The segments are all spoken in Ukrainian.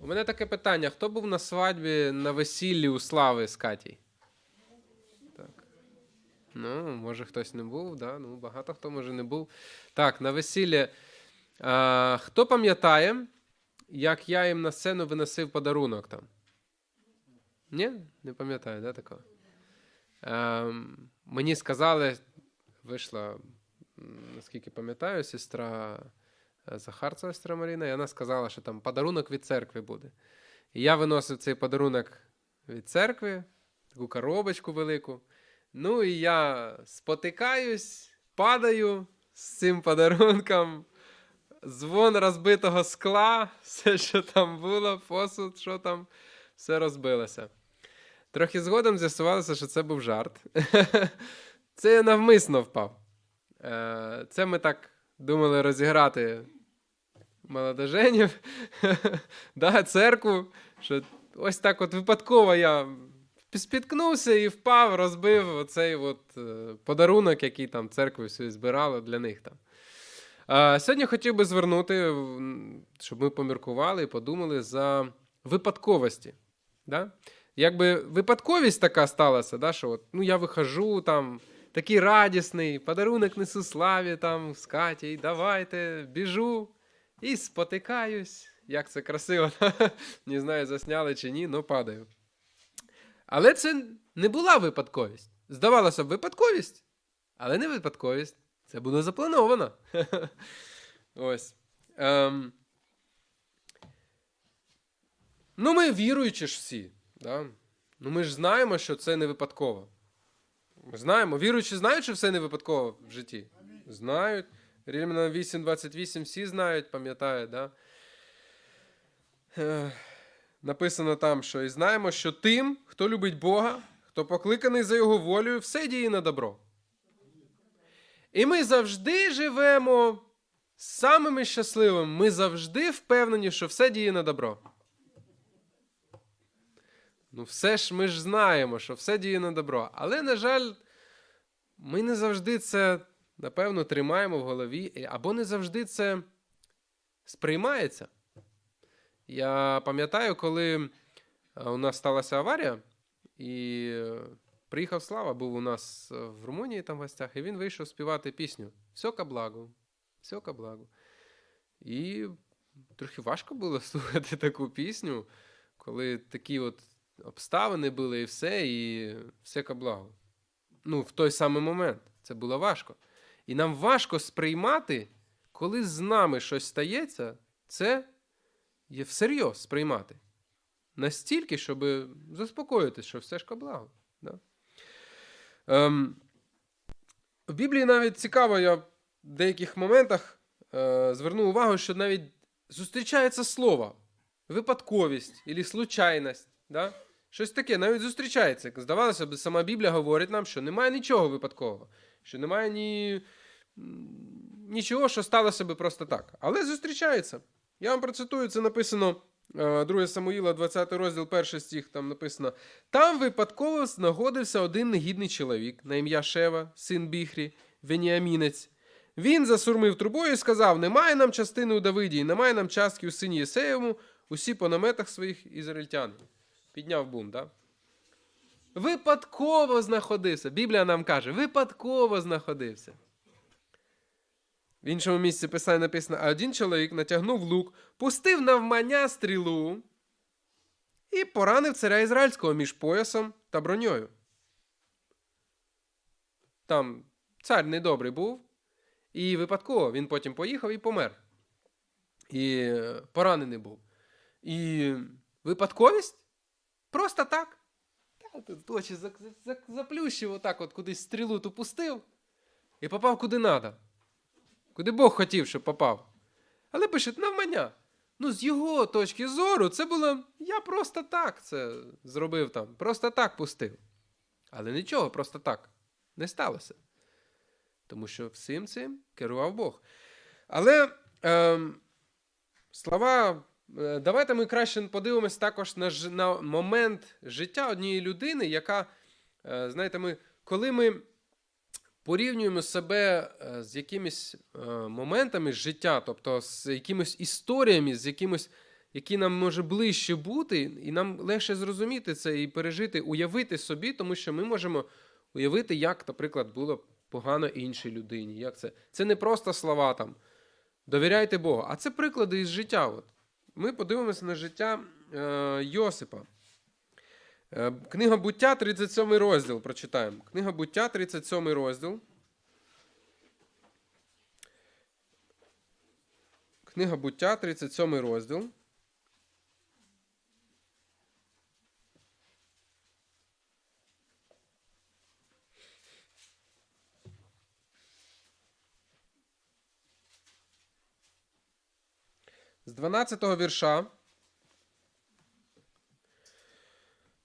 У мене таке питання: хто був на свадьбі на весіллі у Слави з Катій? Так. Ну, може, хтось не був, да? ну, багато хто може не був. Так, на весіллі. А, хто пам'ятає, як я їм на сцену виносив подарунок там? Ні? Не пам'ятаю, да, такого? Ем, мені сказали, вийшла, наскільки пам'ятаю, сестра е, Захарцева, сестра Маріна, і вона сказала, що там подарунок від церкви буде. І я виносив цей подарунок від церкви, таку коробочку велику. Ну і я спотикаюсь, падаю з цим подарунком. Звон розбитого скла, все, що там було, посуд, що там, все розбилося. Трохи згодом з'ясувалося, що це був жарт. Це я навмисно впав. Е, Це ми так думали розіграти молодоженів, да, церкву. Що ось так от випадково я спіткнувся і впав, розбив оцей от е, подарунок, який там церкви всю збирала для них там. Сьогодні хотів би звернути, щоб ми поміркували і подумали за випадковості. Да? Якби випадковість така сталася, да, що от, ну, я вихожу там, такий радісний, подарунок несу славі там з Катій, давайте, біжу і спотикаюсь. Як це красиво, не знаю, засняли чи ні, але падаю. Але це не була випадковість. Здавалося б, випадковість, але не випадковість. Це було заплановано. Ось. Ем. Ну, ми віруючі ж всі. Да? Ну, ми ж знаємо, що це не випадково. Ми знаємо. Віруючі знають, що все не випадково в житті. Знають. Рівно 8.28 всі знають, пам'ятають, да? Написано там, що і знаємо, що тим, хто любить Бога, хто покликаний за його волею, все діє на добро. І ми завжди живемо самими щасливими. Ми завжди впевнені, що все діє на добро. Ну, все ж ми ж знаємо, що все діє на добро. Але, на жаль, ми не завжди це, напевно, тримаємо в голові, або не завжди це сприймається. Я пам'ятаю, коли е, у нас сталася аварія, і е, приїхав Слава, був у нас е, в Румунії там в гостях, і він вийшов співати пісню Все ка благо, все ка благо. І трохи важко було слухати таку пісню, коли такі от обставини були і все, і все ка благо. Ну, в той самий момент це було важко. І нам важко сприймати, коли з нами щось стається, це є всерйоз сприймати. Настільки, щоб заспокоїтися, що все ж ка благо. Да? Ем, в Біблії навіть цікаво, я в деяких моментах е, звернув увагу, що навіть зустрічається слово випадковість або случайність. Да? Щось таке навіть зустрічається. Здавалося б, сама Біблія говорить нам, що немає нічого випадкового, що немає ні, нічого, що сталося би просто так. Але зустрічається. Я вам процитую, це написано е, 2 Самуїла, 20 розділ, перший стих, там написано: Там випадково знаходився один негідний чоловік на ім'я Шева, син Біхрі, Веніамінець. Він засурмив трубою і сказав: Немає нам частини у Давиді, і немає нам частки у сині Єсеєвому, усі по наметах своїх ізраїльтян. Підняв бунт, да? Випадково знаходився. Біблія нам каже, випадково знаходився. В іншому місці писання написано: а один чоловік натягнув лук, пустив навмання стрілу і поранив царя ізраїльського між поясом та броньою. Там цар недобрий був, і випадково він потім поїхав і помер. І е, поранений був. І випадковість? Просто так. Та, тут очі заплющив, отак от кудись стрілу ту пустив і попав куди треба. Куди Бог хотів, щоб попав. Але пише, навмання. Ну, з його точки зору, це було. Я просто так це зробив там. Просто так пустив. Але нічого, просто так не сталося. Тому що всім цим керував Бог. Але ем, слова. Е, Давайте ми краще подивимось також на, ж- на момент життя однієї людини, яка, е, знаєте, ми, коли ми порівнюємо себе е, з якимись моментами життя, тобто з якимись історіями, з якимось які нам може ближче бути, і нам легше зрозуміти це і пережити, уявити собі, тому що ми можемо уявити, як, наприклад, було погано іншій людині. Як це? це не просто слова там. Довіряйте Богу. А це приклади із життя. От. Ми подивимося на життя е, Йосипа. Е, Книга буття, 37 розділ. Прочитаємо. Книга буття, 37 розділ. Книга буття, 37 розділ. 12-го вірша.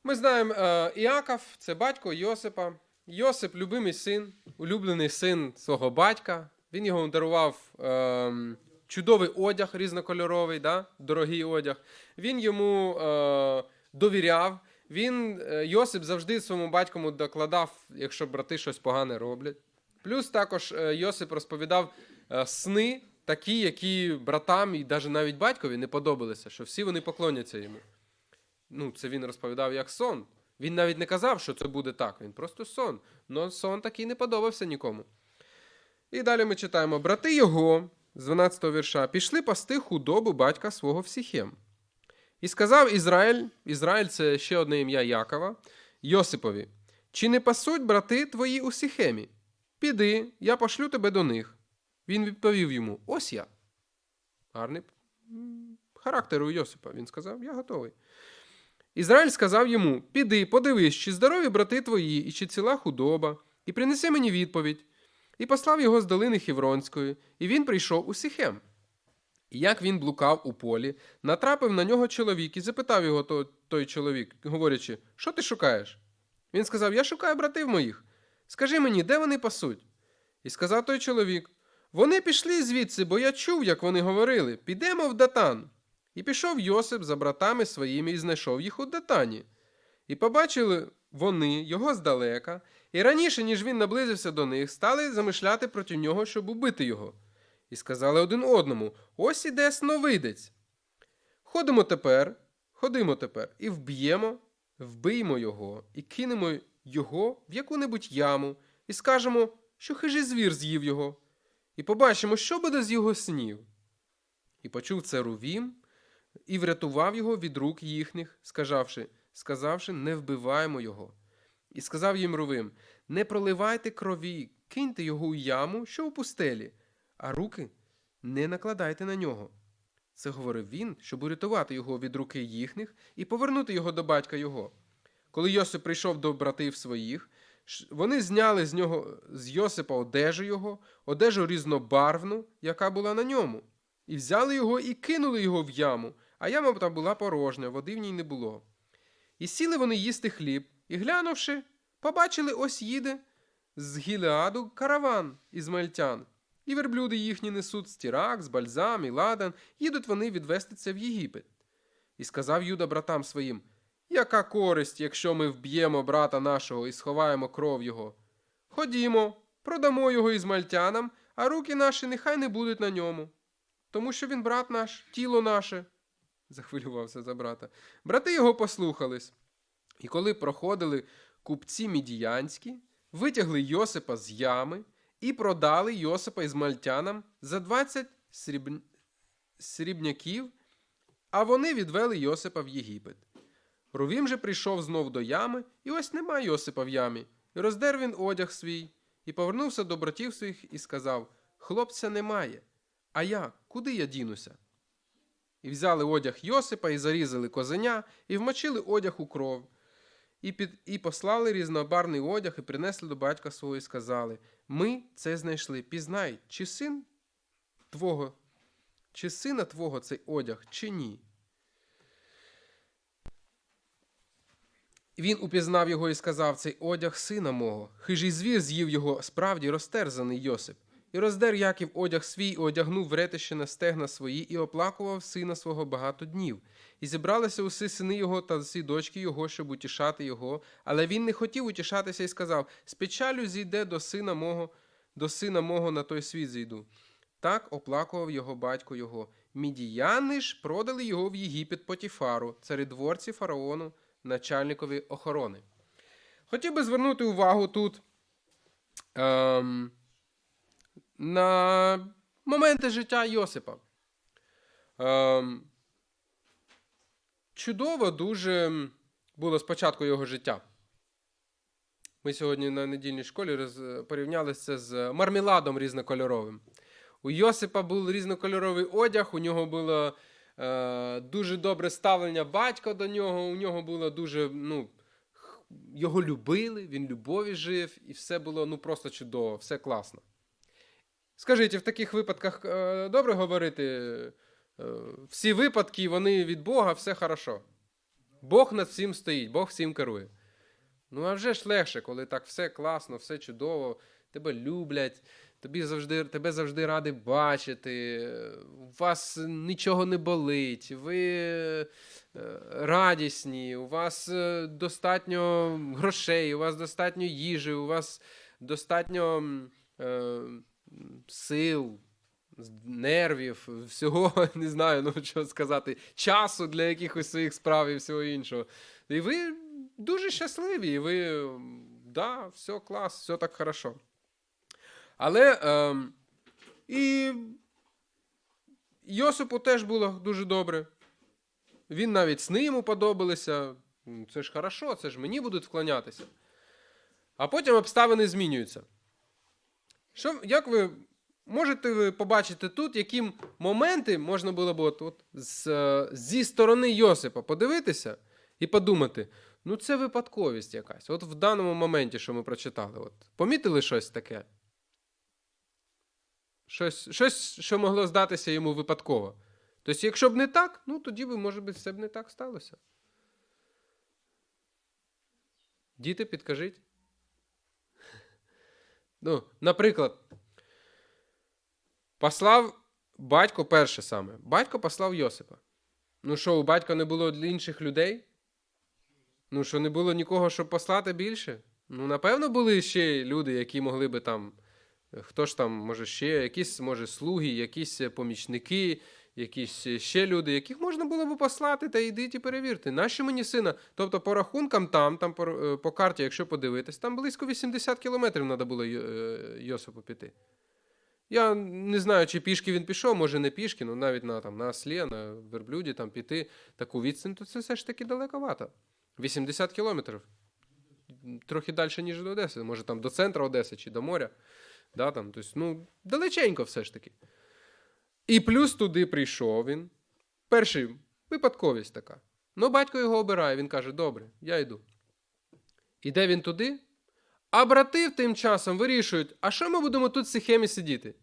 Ми знаємо е, Іаков, це батько Йосипа. Йосип любимий син, улюблений син свого батька. Він його дарував е, чудовий одяг різнокольоровий, да? дорогий одяг. Він йому е, довіряв. Він, е, Йосип завжди своєму батькому докладав, якщо брати щось погане роблять. Плюс також е, Йосип розповідав сни, такі, які братам і навіть навіть батькові не подобалися, що всі вони поклоняться йому. Ну, це він розповідав як сон. Він навіть не казав, що це буде так. Він просто сон. Но сон такий не подобався нікому. І далі ми читаємо: брати його, з 12 вірша, пішли пасти худобу батька свого в Сіхем. І сказав Ізраїль, Ізраїль це ще одне ім'я Якова, Йосипові: Чи не пасуть брати твої у Сіхемі? Піди, я пошлю тебе до них. Він відповів йому: Ось я. Гарний характер у Йосипа. Він сказав: Я готовий. Ізраїль сказав йому: Піди, подивись, чи здорові брати твої, і чи ціла худоба, і принеси мені відповідь. І послав його з долини Хівронської, і він прийшов у Сіхем. І як він блукав у полі, натрапив на нього чоловік і запитав його то- той чоловік, говорячи, що ти шукаєш? Він сказав: Я шукаю братів моїх. Скажи мені, де вони пасуть? І сказав той чоловік: Вони пішли звідси, бо я чув, як вони говорили: підемо в Датан. І пішов Йосип за братами своїми і знайшов їх у Датані. І побачили вони його здалека, і раніше, ніж він наблизився до них, стали замишляти проти нього, щоб убити його. І сказали один одному: Ось іде сновидець. Ходимо тепер, ходимо тепер, і вб'ємо, вбиймо його, і кинемо його в яку-небудь яму, і скажемо, що хижий звір з'їв його, і побачимо, що буде з його снів. І почув це Рувім, і врятував його від рук їхніх, сказавши, сказавши, не вбиваємо його. І сказав їм Рувим: Не проливайте крові, киньте його у яму, що у пустелі, а руки не накладайте на нього. Це говорив він, щоб урятувати його від руки їхніх і повернути його до батька його. Коли Йосип прийшов до братів своїх, вони зняли з нього з Йосипа одежу його, одежу різнобарвну, яка була на ньому, і взяли його і кинули його в яму, а яма там була порожня, води в ній не було. І сіли вони їсти хліб, і глянувши, побачили ось їде з Гілеаду караван ізмаїльтян. І верблюди їхні несуть стірак, з бальзам і ладан, їдуть вони відвести це в Єгипет. І сказав Юда братам своїм: Яка користь, якщо ми вб'ємо брата нашого і сховаємо кров його? Ходімо, продамо його ізмальтянам, а руки наші нехай не будуть на ньому. Тому що він брат наш, тіло наше. захвилювався за брата. Брати його послухались. І коли проходили купці мідіянські, витягли Йосипа з ями і продали Йосипа ізмальтянам за 20 сріб... срібняків, а вони відвели Йосипа в Єгипет. Рувім же прийшов знов до ями, і ось нема Йосипа в ямі. І роздер він одяг свій, і повернувся до братів своїх і сказав: Хлопця немає. А я, куди я дінуся? І взяли одяг Йосипа, і зарізали козеня, і вмочили одяг у кров, і, під, і послали різнобарний одяг, і принесли до батька свого, і сказали: Ми це знайшли. Пізнай, чи син твого, чи сина твого цей одяг, чи ні. Він упізнав його і сказав: Цей одяг сина мого. Хижий звір з'їв його справді розтерзаний Йосип. І роздер Яків одяг свій, і одягнув вретище на стегна свої, і оплакував сина свого багато днів. І зібралися усі сини його та всі дочки його, щоб утішати його. Але він не хотів утішатися і сказав: З печалю зійде до сина мого, до сина мого на той світ зійду. Так оплакував його батько його. Мідіяни ж продали його в Єгипет Потіфару, царедворці фараону, начальникові охорони. Хотів би звернути увагу тут ем, на моменти життя Йосипа. Ем, чудово дуже було спочатку його життя. Ми сьогодні на недільній школі роз, це з мармеладом різнокольоровим. У Йосипа був різнокольоровий одяг, у нього було дуже добре ставлення батька до нього, у нього було дуже. ну, Його любили, він любові жив, і все було ну, просто чудово, все класно. Скажіть, в таких випадках е, добре говорити? Е, всі випадки, вони від Бога, все хорошо. Бог над всім стоїть, Бог всім керує. Ну, а вже ж легше, коли так все класно, все чудово, тебе люблять, тобі завжди, тебе завжди раді бачити, у вас нічого не болить, ви е, радісні, у вас е, достатньо грошей, у вас достатньо їжі, у вас достатньо е, сил, нервів, всього, не знаю, ну що сказати, часу для якихось своїх справ і всього іншого. І ви дуже щасливі, і ви, да, все клас, все так хорошо. Але ем, і Йосипу теж було дуже добре. Він навіть сни йому подобалися. Це ж хорошо, це ж мені будуть вклонятися. А потім обставини змінюються. Що, як ви можете ви побачити тут, які моменти можна було б от, от, з, е, зі сторони Йосипа подивитися і подумати: ну це випадковість якась. От в даному моменті, що ми прочитали, от, помітили щось таке? Щось, щось, що могло здатися йому випадково. Тобто, якщо б не так, ну тоді би, може би, все б не так сталося. Діти, підкажіть. Ну, наприклад, послав батько перше саме. Батько послав Йосипа. Ну що, у батька не було інших людей? Ну, що не було нікого, щоб послати більше? Ну, напевно, були ще люди, які могли би там. Хто ж там, може, ще, якісь, може, слуги, якісь е, помічники, якісь е, ще люди, яких можна було б послати, та йдіть і перевірте. Нащо мені сина? Тобто, по рахункам там, там по, е, по карті, якщо подивитись, там близько 80 кілометрів треба було Йосипу піти. Я не знаю, чи пішки він пішов, може не пішки, ну навіть на, там, на ослі, на верблюді там піти таку відстань, то це все ж таки далековато. 80 кілометрів. Трохи далі, ніж до Одеси. Може там до центру Одеси чи до моря. Да, там, тобто, ну, далеченько все ж таки. І плюс туди прийшов він. Перший випадковість така. Ну, батько його обирає, він каже: добре, я йду. Іде він туди, а брати тим часом вирішують, а що ми будемо тут в Сихемі сидіти?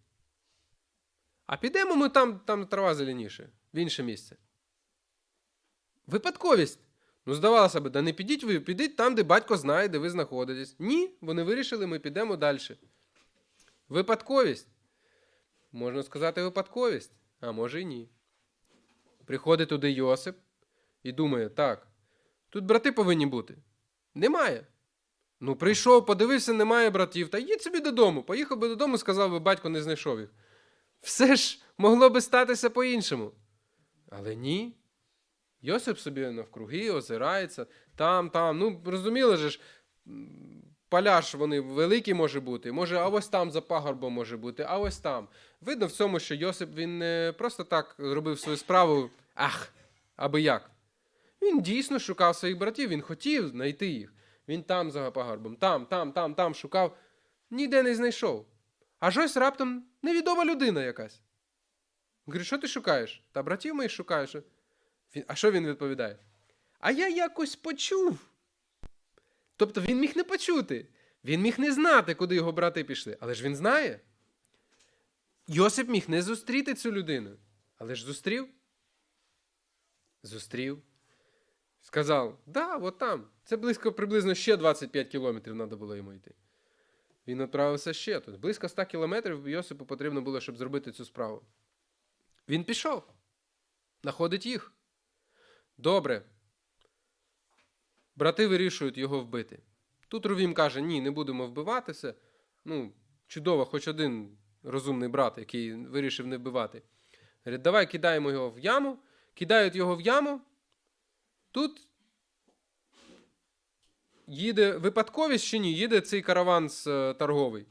А підемо ми там, там трава зеленіше, в інше місце. Випадковість. Ну, здавалося б, да не підіть ви, підіть там, де батько знає, де ви знаходитесь. Ні, вони вирішили, ми підемо далі. Випадковість. Можна сказати, випадковість, а може і ні. Приходить туди Йосип і думає: так, тут брати повинні бути. Немає. Ну, прийшов, подивився, немає братів. Та їдь собі додому. Поїхав би додому, сказав би, батько не знайшов їх. Все ж могло би статися по-іншому. Але ні. Йосип собі навкруги озирається, там, там. Ну, розуміли же ж, поля вони великі може бути. Може, а ось там за пагорбом може бути, а ось там. Видно в цьому, що Йосип він не просто так робив свою справу, ах, аби як. Він дійсно шукав своїх братів, він хотів знайти їх. Він там за пагорбом, там, там, там, там шукав, ніде не знайшов. Аж ось раптом невідома людина якась. Говорить, що ти шукаєш? Та братів моїх шукаєш. А що він відповідає? А я якось почув. Тобто він міг не почути. Він міг не знати, куди його брати пішли. Але ж він знає. Йосип міг не зустріти цю людину. Але ж зустрів. Зустрів. Сказав: да, от там. Це близько приблизно ще 25 кілометрів треба було йому йти. Він відправився ще тут. Близько 100 кілометрів Йосипу потрібно було, щоб зробити цю справу. Він пішов. Находить їх. Добре. Брати вирішують його вбити. Тут Рувім каже: ні, не будемо вбиватися. Ну, чудово, хоч один розумний брат, який вирішив не вбивати. Говорять, давай кидаємо його в яму, кидають його в яму. Тут їде випадковість чи ні? Їде цей караван з, е, торговий.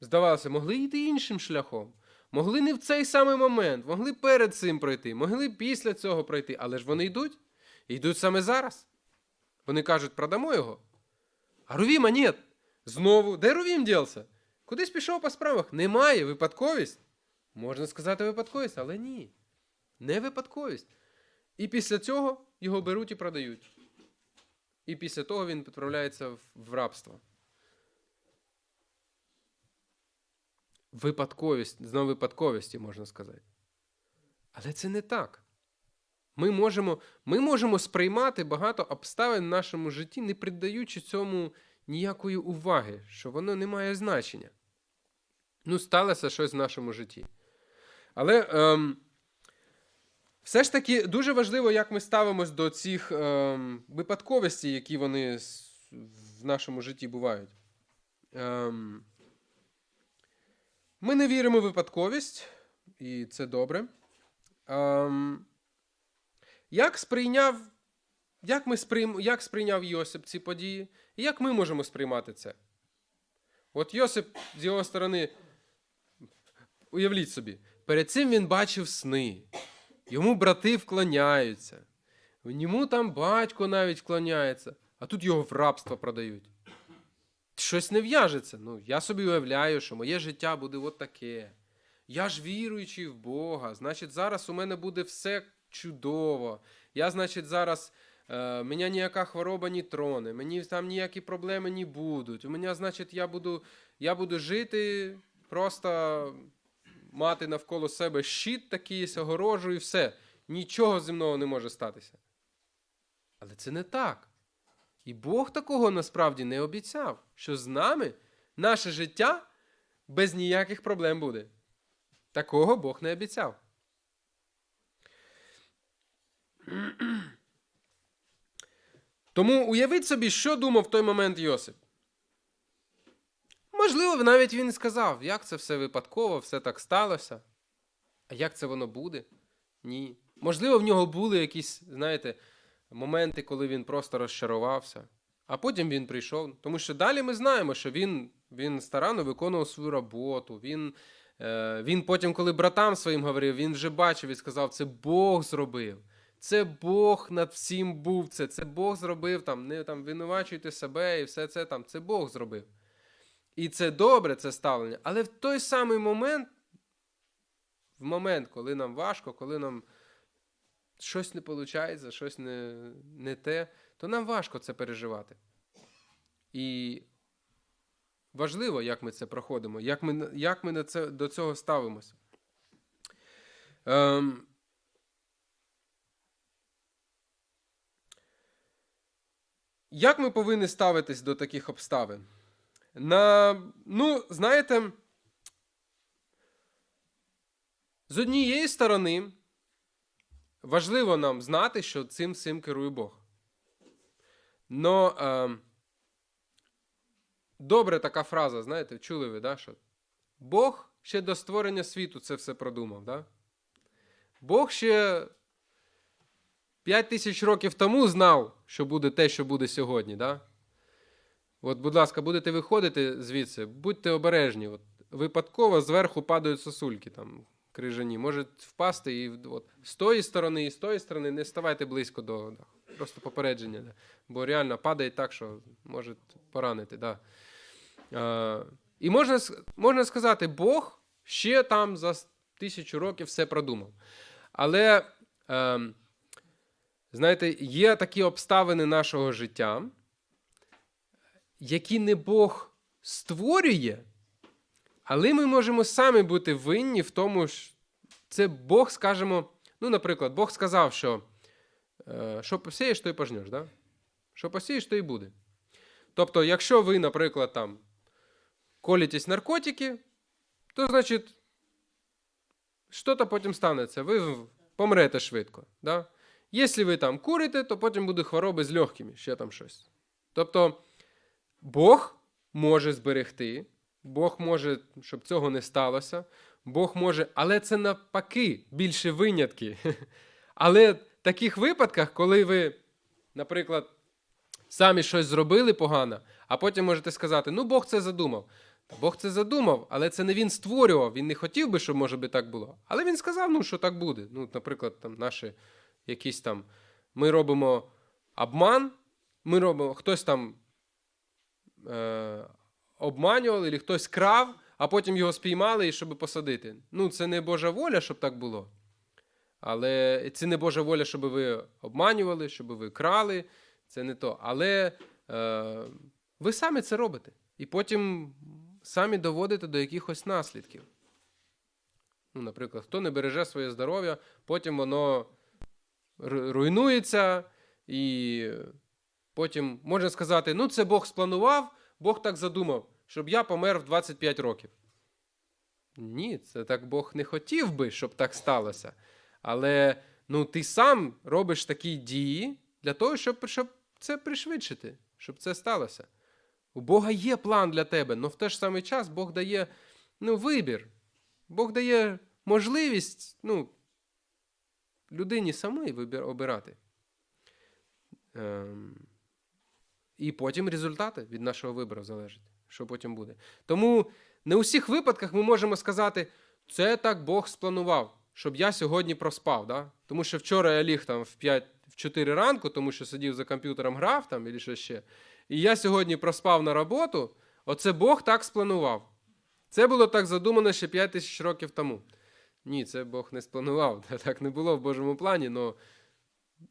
Здавалося, могли йти іншим шляхом. Могли не в цей самий момент, могли перед цим пройти, могли після цього пройти, але ж вони йдуть. І йдуть саме зараз. Вони кажуть, продамо його. А Рувіма ні. Знову, де Рувім ділся? Кудись пішов по справах? Немає, випадковість. Можна сказати випадковість, але ні. Не випадковість. І після цього його беруть і продають. І після того він відправляється в, рабство. Випадковість, знову випадковості, можна сказати. Але це не так. Ми можемо, ми можемо сприймати багато обставин в нашому житті, не придаючи цьому ніякої уваги, що воно не має значення. Ну, сталося щось в нашому житті. Але ем, все ж таки дуже важливо, як ми ставимось до цих ем, випадковостей, які вони в нашому житті бувають. Ем, ми не віримо в випадковість, і це добре. Ем, як сприйняв, як, ми сприйм, як сприйняв Йосип ці події, і як ми можемо сприймати це? От Йосип з його сторони, уявіть собі, перед цим він бачив сни, йому брати вклоняються, йому там батько навіть вклоняється, а тут його в рабство продають. Щось не в'яжеться. Ну, я собі уявляю, що моє життя буде от таке. Я ж віруючий в Бога, значить, зараз у мене буде все чудово. Я, значить, зараз е, мене ніяка хвороба не троне, мені там ніякі проблеми не будуть. У мене, значить, я буду, я буду жити, просто мати навколо себе щит такий, огорожу і все. Нічого зі мною не може статися. Але це не так. І Бог такого насправді не обіцяв, що з нами наше життя без ніяких проблем буде. Такого Бог не обіцяв. Тому уявіть собі, що думав в той момент Йосип. Можливо, навіть він сказав, як це все випадково, все так сталося. А як це воно буде? Ні. Можливо, в нього були якісь, знаєте, моменти, коли він просто розчарувався. А потім він прийшов. Тому що далі ми знаємо, що він, він старанно виконував свою роботу. Він, е, він потім, коли братам своїм говорив, він вже бачив і сказав, це Бог зробив. Це Бог над всім був. Це, це Бог зробив, там, не там, винувачуйте себе і все це там. Це Бог зробив. І це добре, це ставлення. Але в той самий момент, в момент, коли нам важко, коли нам щось не виходить, щось не, не те, то нам важко це переживати. І важливо, як ми це проходимо, як ми, як ми на це, до цього ставимося. Ем, як ми повинні ставитись до таких обставин? На, ну, знаєте, з однієї сторони, важливо нам знати, що цим всім керує Бог. Но е, добре така фраза, знаєте, чули ви, да, що Бог ще до створення світу це все продумав. Да? Бог ще 5 тисяч років тому знав, що буде те, що буде сьогодні. Да? От, будь ласка, будете виходити звідси, будьте обережні. От, випадково зверху падають сосульки там, крижані. Можуть впасти і от, з тої сторони, і з тої сторони не ставайте близько до. Да, просто попередження. Да. Бо реально падає так, що може поранити. Да. Е, і можна, можна сказати, Бог ще там за тисячу років все продумав. Але, е, знаєте, є такі обставини нашого життя які не Бог створює, але ми можемо самі бути винні в тому, що це Бог, скажімо, ну, наприклад, Бог сказав, що е, що посієш, то й пожнеш, да? що посієш, то й буде. Тобто, якщо ви, наприклад, там колітесь наркотики, то значить, що-то потім станеться, ви помрете швидко. Да? Якщо ви там курите, то потім буде хвороби з легкими, ще там щось. Тобто, Бог може зберегти, Бог може, щоб цього не сталося. Бог може, але це навпаки більше винятки. Але в таких випадках, коли ви, наприклад, самі щось зробили погано, а потім можете сказати: ну Бог це задумав. Бог це задумав, але це не він створював. Він не хотів би, щоб може би так було. Але він сказав, ну що так буде. Ну, наприклад, там наші якісь там. Ми робимо обман, ми робимо, хтось там е, обманював, або хтось крав, а потім його спіймали, і щоб посадити. Ну, це не Божа воля, щоб так було. Але це не Божа воля, щоб ви обманювали, щоб ви крали. Це не то. Але е, ви самі це робите. І потім самі доводите до якихось наслідків. Ну, наприклад, хто не береже своє здоров'я, потім воно руйнується, і потім можна сказати: ну, це Бог спланував, Бог так задумав, щоб я помер в 25 років. Ні, це так Бог не хотів би, щоб так сталося. Але ну, ти сам робиш такі дії для того, щоб, щоб це пришвидшити, щоб це сталося. У Бога є план для тебе, але в той ж самий час Бог дає ну, вибір. Бог дає можливість ну, людині самій обирати. Ем, і потім результати від нашого вибору залежать, що потім буде. Тому не у всіх випадках ми можемо сказати, це так Бог спланував, щоб я сьогодні проспав. Да? Тому що вчора я ліг там в 5, в 4 ранку, тому що сидів за комп'ютером, грав там або що ще. І я сьогодні проспав на роботу, оце Бог так спланував. Це було так задумано ще 5 тисяч років тому. Ні, це Бог не спланував. Так не було в Божому плані, але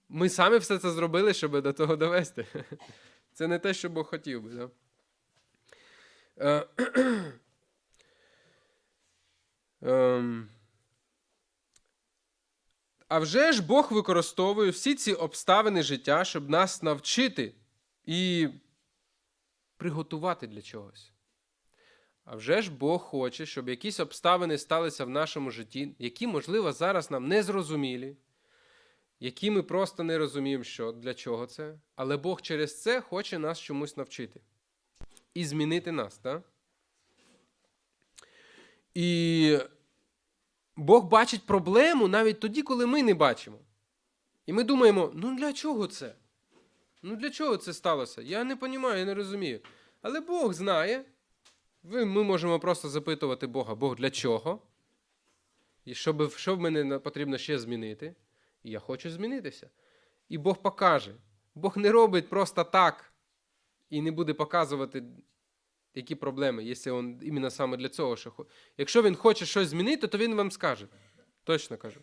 ми самі все це зробили, щоб до того довести. Це не те, що Бог хотів би. Да? Е, ем. А вже ж Бог використовує всі ці обставини життя, щоб нас навчити і приготувати для чогось. А вже ж Бог хоче, щоб якісь обставини сталися в нашому житті, які, можливо, зараз нам не зрозумілі, які ми просто не розуміємо, що для чого це. Але Бог через це хоче нас чомусь навчити і змінити нас. Так? І Бог бачить проблему навіть тоді, коли ми не бачимо. І ми думаємо: ну для чого це? Ну для чого це сталося? Я не розумію, я не розумію. Але Бог знає. Ми можемо просто запитувати Бога, Бог для чого? І що, би, що в мене потрібно ще змінити? І я хочу змінитися. І Бог покаже. Бог не робить просто так і не буде показувати, які проблеми, якщо він іменно саме для цього. Що... хо- Якщо він хоче щось змінити, то він вам скаже. Точно кажу.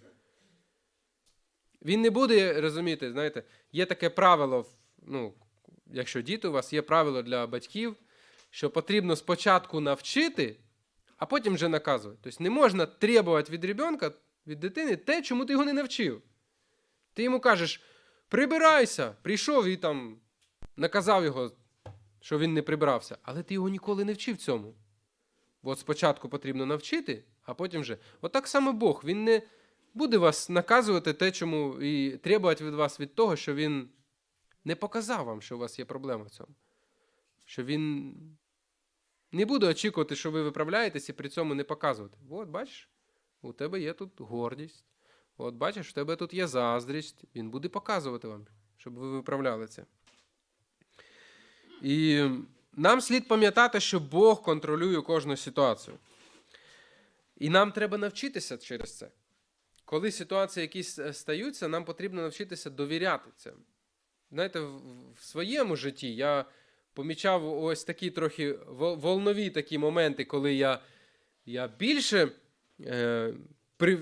Він не буде розуміти, знаєте, є таке правило, ну, якщо діти у вас, є правило для батьків, що потрібно спочатку навчити, а потім вже наказувати. Тобто не можна требувати від ребенка, від дитини те, чому ти його не навчив. Ти йому кажеш, прибирайся, прийшов і там наказав його, що він не прибрався, але ти його ніколи не вчив цьому. Бо от спочатку потрібно навчити, а потім вже. От так само Бог, він не буде вас наказувати те, чому і требувати від вас від того, що він не показав вам, що у вас є проблема в цьому. Що він не буде очікувати, що ви виправляєтесь і при цьому не показувати. От, бачиш, у тебе є тут гордість. От бачиш, у тебе тут є заздрість. Він буде показувати вам, щоб ви виправляли це. І нам слід пам'ятати, що Бог контролює кожну ситуацію. І нам треба навчитися через це. Коли ситуації якісь е, стаються, нам потрібно навчитися довіряти цим. Знаєте, в своєму житті я помічав ось такі трохи волнові такі моменти, коли я, я більше, е, при,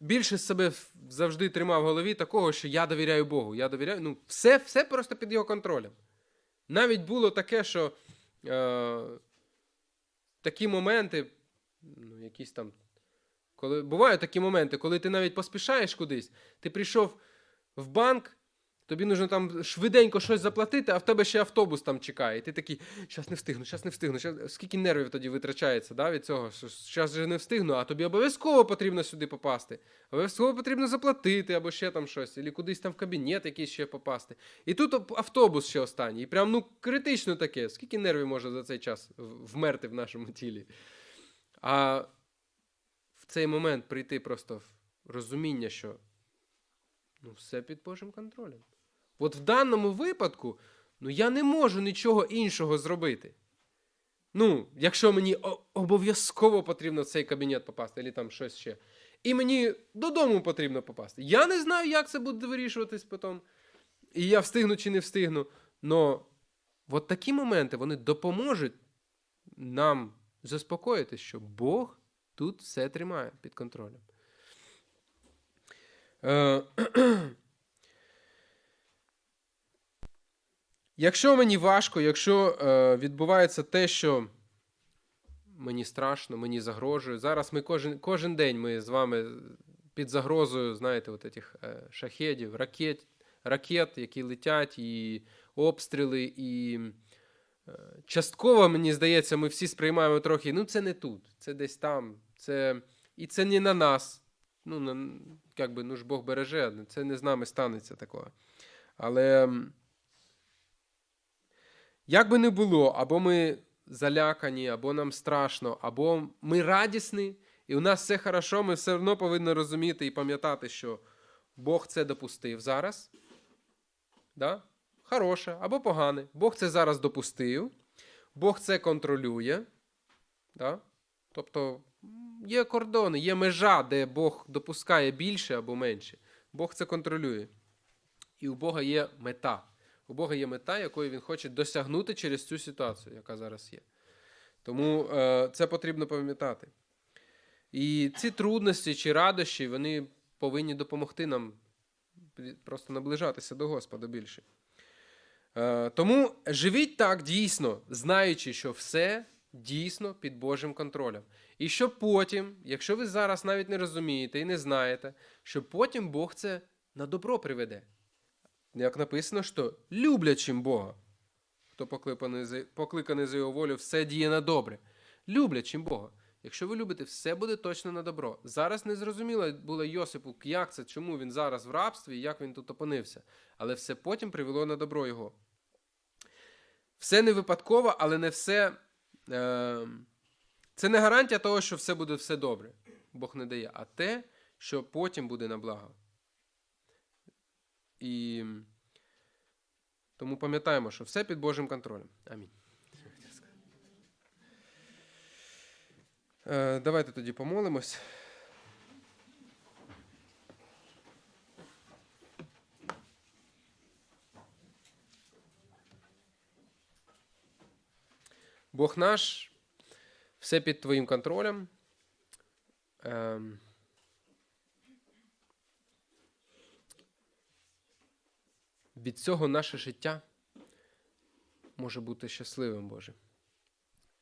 більше себе завжди тримав в голові такого, що я довіряю Богу. Я довіряю, ну, все, все просто під його контролем. Навіть було таке, що е, такі моменти, ну, якісь там. Коли, бувають такі моменти, коли ти навіть поспішаєш кудись, ти прийшов в банк, тобі нужно там швиденько щось заплатити, а в тебе ще автобус там чекає. І ти такий, зараз не встигну, зараз не встигну. Щас... Скільки нервів тоді витрачається да, від цього? Зараз же не встигну, а тобі обов'язково потрібно сюди попасти. Обов'язково потрібно заплатити або ще там щось, або кудись там в кабінет якийсь ще попасти. І тут автобус ще останній. І прям ну критично таке. Скільки нервів може за цей час вмерти в нашому тілі? А в цей момент прийти просто в розуміння, що ну, все під Божим контролем. От в даному випадку, ну я не можу нічого іншого зробити. Ну, якщо мені обов'язково потрібно в цей кабінет попасти, або там щось ще. І мені додому потрібно попасти. Я не знаю, як це буде вирішуватись потім. І я встигну чи не встигну. Но от такі моменти вони допоможуть нам заспокоїтись, що Бог тут все тримає під контролем. Якщо мені важко, якщо е, відбувається те, що мені страшно, мені загрожує. Зараз ми кожен, кожен день ми з вами під загрозою, знаєте, от этих е, шахедів, ракет, ракет, які летять, і обстріли, і е, частково, мені здається, ми всі сприймаємо трохи, ну це не тут, це десь там, це, і це не на нас. Ну, на, як ну ж Бог береже, це не з нами станеться такого. Але. Як би не було, або ми залякані, або нам страшно, або ми радісні, і у нас все хорошо, ми все одно повинні розуміти і пам'ятати, що Бог це допустив зараз. Да? Хороше або погане. Бог це зараз допустив, Бог це контролює. Да? Тобто є кордони, є межа, де Бог допускає більше або менше. Бог це контролює. І у Бога є мета. У Бога є мета, якої він хоче досягнути через цю ситуацію, яка зараз є. Тому е, це потрібно пам'ятати. І ці трудності чи радощі, вони повинні допомогти нам просто наближатися до Господа більше. Е, тому живіть так дійсно, знаючи, що все дійсно під Божим контролем. І що потім, якщо ви зараз навіть не розумієте і не знаєте, що потім Бог це на добро приведе. Як написано, що люблячим Бога, хто покликаний за, покликаний за його волю, все діє на добре. Люблячим Бога. Якщо ви любите, все буде точно на добро. Зараз не зрозуміло було Йосипу, як це, чому він зараз в рабстві і як він тут опинився. Але все потім привело на добро його. Все не випадково, але не все. Е, це не гарантія того, що все буде все добре. Бог не дає, а те, що потім буде на благо. І тому пам'ятаємо, що все під Божим контролем. Амінь. Е, Давайте тоді помолимось. Бог наш, все під Твоїм контролем. Від цього наше життя може бути щасливим, Боже.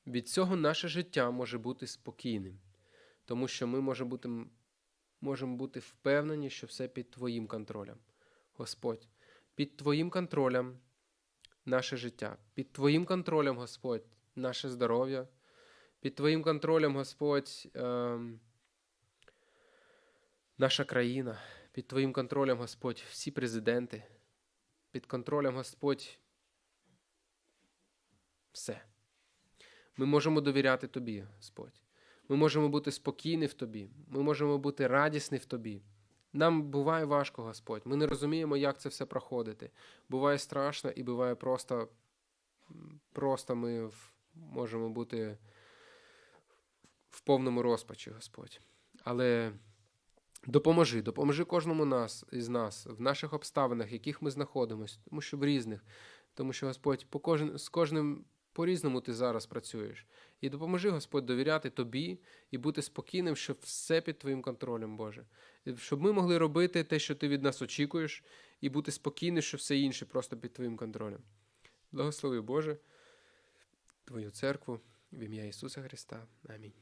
Від цього наше життя може бути спокійним, тому що ми можемо бути, можемо бути впевнені, що все під Твоїм контролем. Господь, під Твоїм контролем наше життя, під Твоїм контролем, Господь, наше здоров'я, під Твоїм контролем, Господь, ем, наша країна, під Твоїм контролем, Господь, всі президенти під контролем Господь. Все. Ми можемо довіряти Тобі, Господь. Ми можемо бути спокійні в Тобі. Ми можемо бути радісні в Тобі. Нам буває важко, Господь. Ми не розуміємо, як це все проходити. Буває страшно і буває просто, просто ми можемо бути в повному розпачі, Господь. Але Допоможи, допоможи кожному нас із нас в наших обставинах, в яких ми знаходимося, тому що в різних, тому що Господь по кожен, з кожним по-різному ти зараз працюєш. І допоможи, Господь, довіряти тобі і бути спокійним, що все під твоїм контролем, Боже. Щоб ми могли робити те, що ти від нас очікуєш, і бути спокійним, що все інше просто під твоїм контролем. Благослови, Боже, Твою церкву в ім'я Ісуса Христа. Амінь.